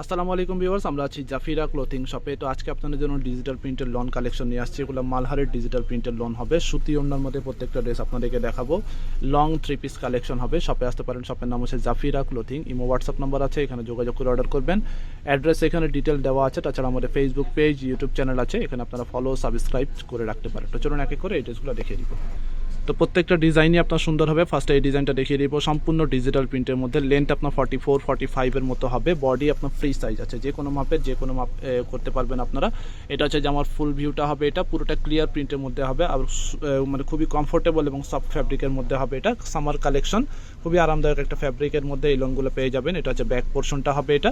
আসসালামু আলাইকুম ভিউয়ার্স, আমরা আছি জাফিরা ক্লোথিং শপে। তো আজকে আপনাদের জন্য ডিজিটাল প্রিন্টের লন কালেকশন নিয়ে আসছি। এগুলো মালহারের ডিজিটাল প্রিন্টের লন হবে। সুতি ওড়নার মধ্যে প্রত্যেকটা ড্রেস আপনাদেরকে দেখাবো। লং থ্রি পিস কালেকশন হবে। শপে আসতে পারেন। শপের নাম হচ্ছে Zafira clothing. Imo WhatsApp number আছে, এখানে যোগাযোগ করে অর্ডার করবেন। অ্যাড্রেস এখানে ডিটেল দেওয়া আছে। তাছাড়া আমাদের ফেসবুক পেজ ইউটিউব চ্যানেল আছে। এখানে আপনারা ফলো সাবস্ক্রাইব করে রাখতে পারেন। তো চলুন এক করে এই ড্রেসগুলো দেখিয়ে দিব। তো প্রত্যেকটা ডিজাইনই আপনার সুন্দর হবে। ফার্স্টে এই ডিজাইনটা দেখিয়ে দিব। সম্পূর্ণ ডিজিটাল প্রিন্টের মধ্যে লেন্থ আপনার ফর্টি ফোর ফর্টি ফাইভের মতো হবে। বডি আপনার ফ্রি সাইজ আছে। যে কোনো মাপের, যে কোনো মাপ করতে পারবেন আপনারা। এটা হচ্ছে যে আমার ফুল ভিউটা হবে এটা। পুরোটা ক্লিয়ার প্রিন্টের মধ্যে হবে। আর মানে খুবই কমফোর্টেবল এবং সফট ফ্যাব্রিকের মধ্যে হবে এটা। সামার কালেকশন খুবই আরামদায়ক একটা ফ্যাব্রিকের মধ্যে এই লোনগুলো পেয়ে যাবেন। এটা হচ্ছে ব্যাক পোর্শনটা হবে এটা।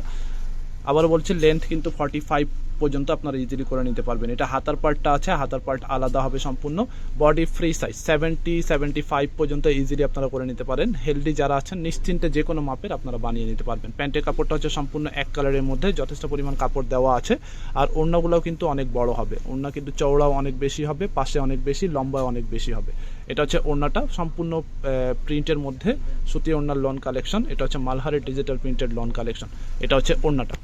আবার বলছি লেন্থ কিন্তু ফর্টি ফাইভ পর্যন্ত আপনারা ইজিলি করে নিতে পারবেন। এটা হাতার পার্টটা আছে, হাতার পার্ট আলাদা হবে সম্পূর্ণ। Body free size seventy seventy five পর্যন্ত ইজিলি আপনারা করে নিতে পারেন। হেলদি যারা আছেন, নিশ্চিন্তে যে কোনো মাপের আপনারা বানিয়ে নিতে পারবেন। প্যান্টের কাপড়টা হচ্ছে সম্পূর্ণ এক কালারের মধ্যে, যথেষ্ট পরিমাণ কাপড় দেওয়া আছে। আর ওড়নাগুলোও কিন্তু অনেক বড় হবে। ওড়না কিন্তু চওড়াও অনেক বেশি হবে, পাশে অনেক বেশি লম্বাও অনেক বেশি হবে। এটা হচ্ছে ওড়নাটা সম্পূর্ণ প্রিন্টের মধ্যে। সুতি ওড়নার লন কালেকশন এটা হচ্ছে মালহারের ডিজিটাল প্রিন্টেড লন কালেকশন এটা হচ্ছে ওড়নাটা।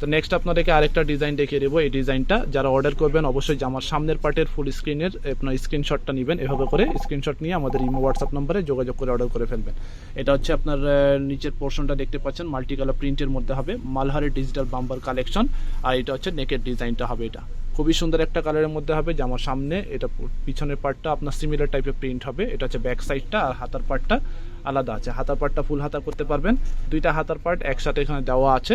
তো নেক্সট আপনাদেরকে আরেকটা ডিজাইন দেখিয়ে দেবো। এই ডিজাইনটা যারা অর্ডার করবেন, অবশ্যই জামার সামনের পার্টের ফুল স্ক্রিনের আপনার স্ক্রিনশটটা নেবেন। এভাবে করে স্ক্রিনশট নিয়ে আমাদের ইমো হোয়াটসঅ্যাপ নম্বরে যোগাযোগ করে অর্ডার করে ফেলবেন। এটা হচ্ছে আপনার নিচের পোর্শনটা দেখতে পাচ্ছেন। মাল্টি কালার প্রিন্টের মধ্যে হবে। মালহারের ডিজিটাল বাম্বার কালেকশন আর এটা হচ্ছে নেকের ডিজাইনটা হবে এটা। খুবই সুন্দর একটা কালারের মধ্যে হবে। জামার সামনে এটা পিছনের পার্টটা আপনার সিমিলার টাইপের প্রিন্ট হবে। এটা হচ্ছে ব্যাক সাইডটা আর হাতার পার্টটা আলাদা আছে। হাতার পার্টটা ফুল হাতা করতে পারবেন। দুইটা হাতার পার্ট একসাথে এখানে দেওয়া আছে।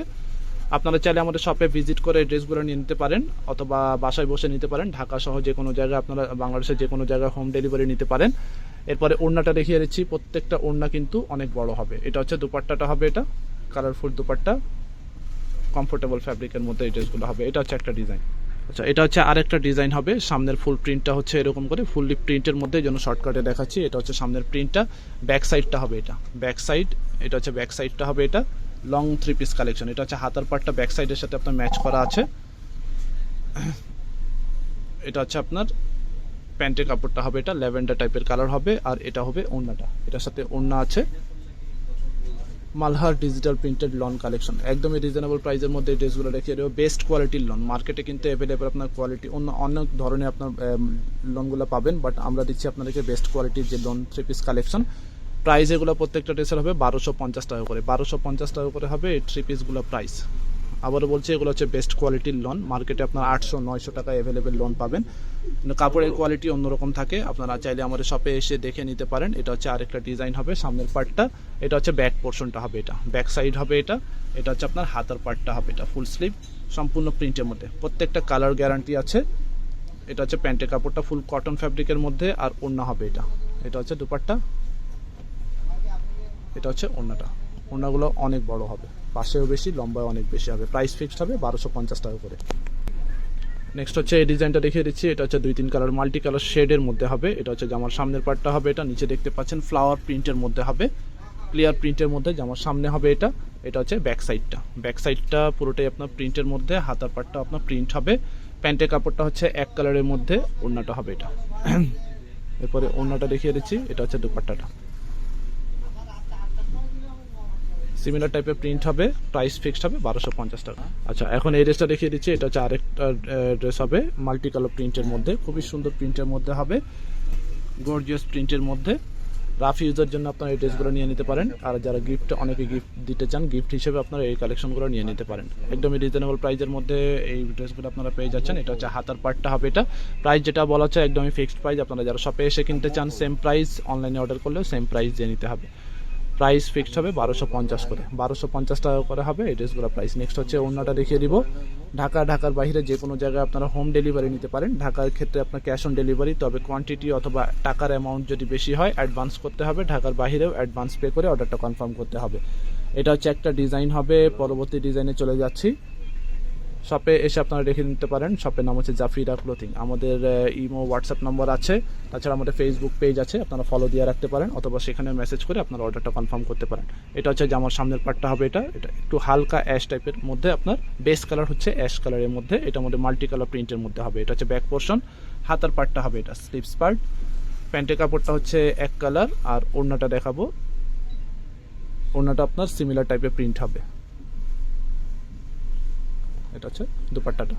আপনারা চাইলে আমাদের শপে ভিজিট করে ড্রেসগুলো নিয়ে নিতে পারেন, অথবা বাসায় বসে নিতে পারেন, ঢাকা সহ যে কোনো জায়গায় আপনারা, বাংলাদেশের যে কোনো জায়গায় হোম ডেলিভারি নিতে পারেন। এরপরে ওড়নাটা দেখিয়ে দিচ্ছি, প্রত্যেকটা ওড়না কিন্তু অনেক বড় হবে। এটা হচ্ছে দুপাট্টাটা হবে এটা কালারফুল দুপাট্টা কমফোর্টেবল ফ্যাব্রিকের মধ্যে এই ড্রেসগুলো হবে। এটা হচ্ছে একটা ডিজাইন আচ্ছা এটা হচ্ছে আরেকটা ডিজাইন হবে। সামনের ফুল প্রিন্টটা হচ্ছে এরকম করে ফুললি প্রিন্টের মধ্যে যেন শর্টকাটে দেখাচ্ছি, এটা হচ্ছে সামনের প্রিন্টটা ব্যাক সাইডটা হবে এটা। ব্যাক সাইড এটা হচ্ছে ব্যাক সাইডটা হবে এটা। লং থ্রি পিস কালেকশন এটা হচ্ছে হাতার পার্টটা ব্যাক সাইডের সাথে আপনার ম্যাচ করা আছে। এটা হচ্ছে আপনার প্যান্টের কাপড়টা হবে এটা, ল্যাভেন্ডার টাইপের কালার হবে, আর এটা হবে ওড়নাটা। এটার সাথে ওড়না আছে। Malhar digital printed lawn collection একদমই রিজনেবল প্রাইসের মধ্যে ড্রেসগুলো রেখে দেবো। বেস্ট কোয়ালিটির লন মার্কেটে কিন্তু অ্যাভেলেবেল আপনার কোয়ালিটি অন্য অনেক ধরনের আপনার লোনগুলো পাবেন বাট আমরা দিচ্ছি আপনাদেরকে বেস্ট কোয়ালিটির যে lawn three piece collection price এগুলো প্রত্যেকটা ড্রেসের হবে বারোশো পঞ্চাশ টাকা করে। বারোশো পঞ্চাশ টাকা করে হবে এই থ্রি পিসগুলো প্রাইস আবারও বলছি, এগুলো হচ্ছে বেস্ট কোয়ালিটির লোন মার্কেটে আপনার আটশো নয়শো টাকা অ্যাভেলেবেল লোন পাবেন। কাপড়ের কোয়ালিটি অন্যরকম থাকে। আপনারা চাইলে আমাদের শপে এসে দেখে নিতে পারেন। এটা হচ্ছে আরেকটা ডিজাইন হবে সামনের পার্টটা এটা হচ্ছে ব্যাক পোর্শনটা হবে এটা। ব্যাক সাইড হবে এটা। এটা হচ্ছে আপনার হাতার পার্টটা হবে এটা ফুল স্লিভ সম্পূর্ণ প্রিন্টের মধ্যে। প্রত্যেকটা কালার গ্যারান্টি আছে। এটা হচ্ছে প্যান্টের কাপড়টা ফুল কটন ফ্যাব্রিকের মধ্যে। আর ওড়না হবে এটা। এটা হচ্ছে দুপাট্টা। এটা হচ্ছে ওড়নাটা। ওড়নাগুলো অনেক বড় হবে। পাশেও বেশি লম্বায় অনেক বেশি হবে। প্রাইস ফিক্সড হবে বারোশো পঞ্চাশ টাকা করে। নেক্সট হচ্ছে এই ডিজাইনটা দেখিয়ে দিচ্ছি। এটা হচ্ছে দুই তিন কালার মাল্টি কালার শেডের মধ্যে হবে। এটা হচ্ছে জামার সামনের পার্টটা হবে এটা, নিচে দেখতে পাচ্ছেন ফ্লাওয়ার প্রিন্টের মধ্যে হবে। ক্লিয়ার প্রিন্টের মধ্যে জামার সামনে হবে এটা। এটা হচ্ছে ব্যাক সাইডটা ব্যাক সাইডটা পুরোটাই আপনার প্রিন্টের মধ্যে, হাতার পার্টটা আপনার প্রিন্ট হবে। প্যান্টের কাপড়টা হচ্ছে এক কালারের মধ্যে, ওড়নাটা হবে এটা। এরপরে ওড়নাটা দেখিয়ে দিচ্ছি। এটা হচ্ছে দুপাট্টাটা। সিমিলার টাইপের প্রিন্ট হবে প্রাইস ফিক্সড হবে বারোশো পঞ্চাশ টাকা। আচ্ছা এখন এই ড্রেসটা দেখিয়ে দিচ্ছি, এটা হচ্ছে আরেকটা ড্রেস হবে মাল্টি কালার প্রিন্টের মধ্যে, খুবই সুন্দর প্রিন্টের মধ্যে হবে গর্জিয়াস প্রিন্টের মধ্যে। রাফ ইউজের জন্য আপনারা এই ড্রেসগুলো নিয়ে নিতে পারেন, আর যারা গিফট অনেকে গিফট দিতে চান গিফট হিসেবে আপনারা এই কালেকশনগুলো নিয়ে নিতে পারেন। একদমই রিজনেবল প্রাইজের মধ্যে এই ড্রেসগুলো আপনারা পেয়ে যাচ্ছেন, এটা হচ্ছে হাতার পার্টটা হবে এটা। প্রাইস যেটা বলা হচ্ছে, একদমই ফিক্সড প্রাইস আপনারা যারা শপে এসে কিনতে চান সেম প্রাইস অনলাইনে অর্ডার করলেও সেম প্রাইস দিয়ে নিতে হবে। প্রাইস ফিক্সড হবে বারোশো পঞ্চাশ করে। বারোশো পঞ্চাশ টাকা করে হবে এই ড্রেসগুলো প্রাইস নেক্সট হচ্ছে অন্যটা দেখিয়ে দিব। ঢাকা, ঢাকার বাইরে যে কোনো জায়গায় আপনারা হোম ডেলিভারি নিতে পারেন। ঢাকার ক্ষেত্রে আপনার ক্যাশ অন ডেলিভারি তবে কোয়ান্টিটি অথবা টাকার অ্যামাউন্ট যদি বেশি হয় অ্যাডভান্স করতে হবে। ঢাকার বাইরেও অ্যাডভান্স পে করে অর্ডারটা কনফার্ম করতে হবে। এটা হচ্ছে একটা ডিজাইন হবে। পরবর্তী ডিজাইনে চলে যাচ্ছি। শপে এসে আপনারা রেখে নিতে পারেন। শপের নাম হচ্ছে জাফিরা ক্লোথিং আমাদের ইমো হোয়াটসঅ্যাপ নম্বর আছে। তাছাড়া আমাদের ফেসবুক পেজ আছে। আপনারা ফলো দিয়ে রাখতে পারেন। অথবা সেখানে মেসেজ করে আপনারা অর্ডারটা কনফার্ম করতে পারেন। এটা হচ্ছে যে আমার সামনের পার্টটা হবে এটা। এটা একটু হালকা অ্যাশ টাইপের মধ্যে আপনার বেস কালার হচ্ছে অ্যাশ কালারের মধ্যে। এটা মধ্যে মাল্টি কালার প্রিন্টের মধ্যে হবে। এটা হচ্ছে ব্যাক পোর্শন হাতার পার্টটা হবে এটা স্লিপস পার্ট প্যান্টের কাপড়টা হচ্ছে এক কালার আর ওড়নাটা দেখাবো। ওড়নাটা আপনার সিমিলার টাইপের প্রিন্ট হবে। এটা হচ্ছে দুপাট্টাটা।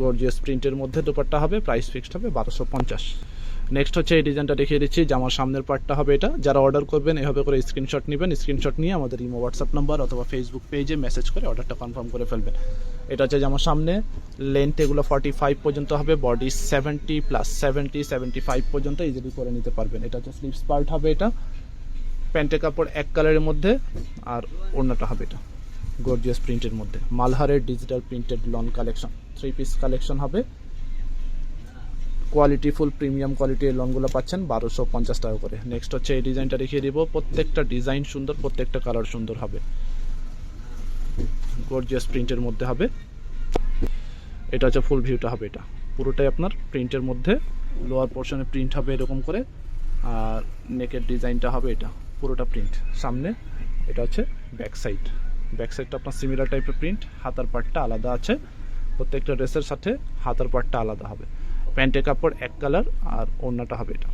গর্জিয়াস প্রিন্টের মধ্যে দুপাট্টা হবে প্রাইস ফিক্সড হবে বারোশো পঞ্চাশ। নেক্সট হচ্ছে এই ডিজাইনটা দেখিয়ে দিচ্ছি জামার সামনের পার্টটা হবে এটা। যারা অর্ডার করবেন, এভাবে করে স্ক্রিনশট নেবেন স্ক্রিনশট নিয়ে আমাদের ইমো হোয়াটসঅ্যাপ নাম্বার অথবা ফেসবুক পেজে মেসেজ করে অর্ডারটা কনফার্ম করে ফেলবেন। এটা হচ্ছে জামার সামনে লেন্থ এগুলো ফর্টি ফাইভ পর্যন্ত হবে body seventy plus seventy seventy five পর্যন্ত ইজিলি করে নিতে পারবেন। এটা হচ্ছে স্লিপস পার্ট হবে এটা। প্যান্টের কাপড় এক কালারের মধ্যে, আর অন্যটা হবে এটা। গর্জিয়াস প্রিন্টের মধ্যে। মালহারের digital printed lawn collection three piece collection হবে। কোয়ালিটি ফুল প্রিমিয়াম কোয়ালিটির লনগুলো পাচ্ছেন বারোশো পঞ্চাশ টাকা করে। নেক্সট হচ্ছে এই ডিজাইনটা দেখিয়ে দিব। প্রত্যেকটা ডিজাইন সুন্দর, প্রত্যেকটা কালার সুন্দর হবে। গর্জিয়াস প্রিন্টের মধ্যে হবে। এটা হচ্ছে ফুল ভিউটা হবে এটা। পুরোটাই আপনার প্রিন্টের মধ্যে। লোয়ার পোর্শনে প্রিন্ট হবে এরকম করে। আর নেকের ডিজাইনটা হবে এটা। পুরোটা প্রিন্ট সামনে এটা হচ্ছে ব্যাক সাইড ব্যাক সাইডটা আপনার সিমিলার টাইপের প্রিন্ট হাতার পার্টটা আলাদা আছে। প্রত্যেকটা ড্রেসের সাথে হাতার পার্টটা আলাদা হবে। প্যান্টের কাপড় এক কালার আর ওড়নাটা হবে এটা।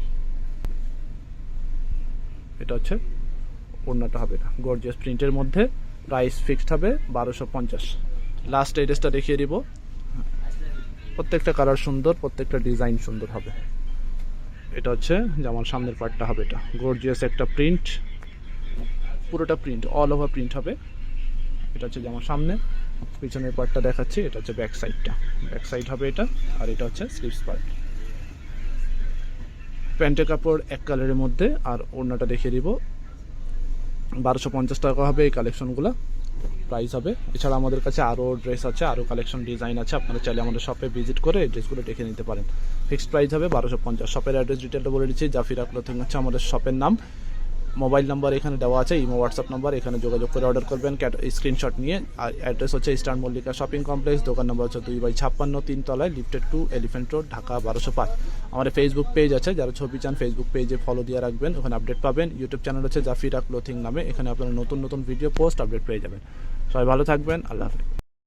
এটা হচ্ছে ওড়নাটা হবে এটা। গর্জিয়াস প্রিন্টের মধ্যে প্রাইস ফিক্সড হবে বারোশো পঞ্চাশ। লাস্ট এই ড্রেসটা দেখিয়ে দিব। প্রত্যেকটা কালার সুন্দর, প্রত্যেকটা ডিজাইন সুন্দর হবে। এটা হচ্ছে যেমন সামনের পার্টটা হবে এটা। গর্জিয়াস একটা প্রিন্ট পুরোটা প্রিন্ট অল ওভার প্রিন্ট হবে। এটা হচ্ছে যেমন সামনে, পিছনের পার্টটা দেখাচ্ছি, এটা হচ্ছে ব্যাক সাইডটা ব্যাক সাইড হবে এটা, আর এটা হচ্ছে স্লিপস পার্ট প্যান্টের কাপড় এক কালারের মধ্যে, আর ওড়নাটা দেখিয়ে দিব। বারোশো পঞ্চাশ টাকা হবে এই কালেকশনগুলো প্রাইস হবে। এছাড়া আমাদের কাছে আরও ড্রেস আছে আরও কালেকশন ডিজাইন আছে। আপনারা চাইলে আমাদের শপে ভিজিট করে এই ড্রেসগুলো দেখে নিতে পারেন। ফিক্সড প্রাইস হবে বারোশো পঞ্চাশ। শপের অ্যাড্রেস ডিটেলটা বলে দিচ্ছি, জাফিরা ক্লোথিং হচ্ছে আমাদের শপের নাম। মোবাইল নাম্বার এখানে দেওয়া আছে, ইমো হোয়াটসঅ্যাপ নাম্বার, এখানে যোগাযোগ করে অর্ডার করবেন। স্ক্রিনশট নিয়ে। আর অ্যাড্রেস হচ্ছে ইস্টার্ন মল্লিকা শপিং কমপ্লেক্স দোকান নম্বর হচ্ছে দুই বাই ছাপ্পান্ন তলায় lifted to elephant road Dhaka বারোশো পাঁচ। আমাদের ফেসবুক পেজ আছে, যারা ছবি চান ফেসবুক পেজে ফলো দিয়ে রাখবেন, ওখানে আপডেট পাবেন। ইউটিউব চ্যানেল হচ্ছে জাফিরা ক্লোথিং নামে, এখানে আপনারা নতুন নতুন ভিডিও পোস্ট আপডেট পেয়ে যাবেন। সবাই ভালো থাকবেন, আল্লাহ হাফেজ।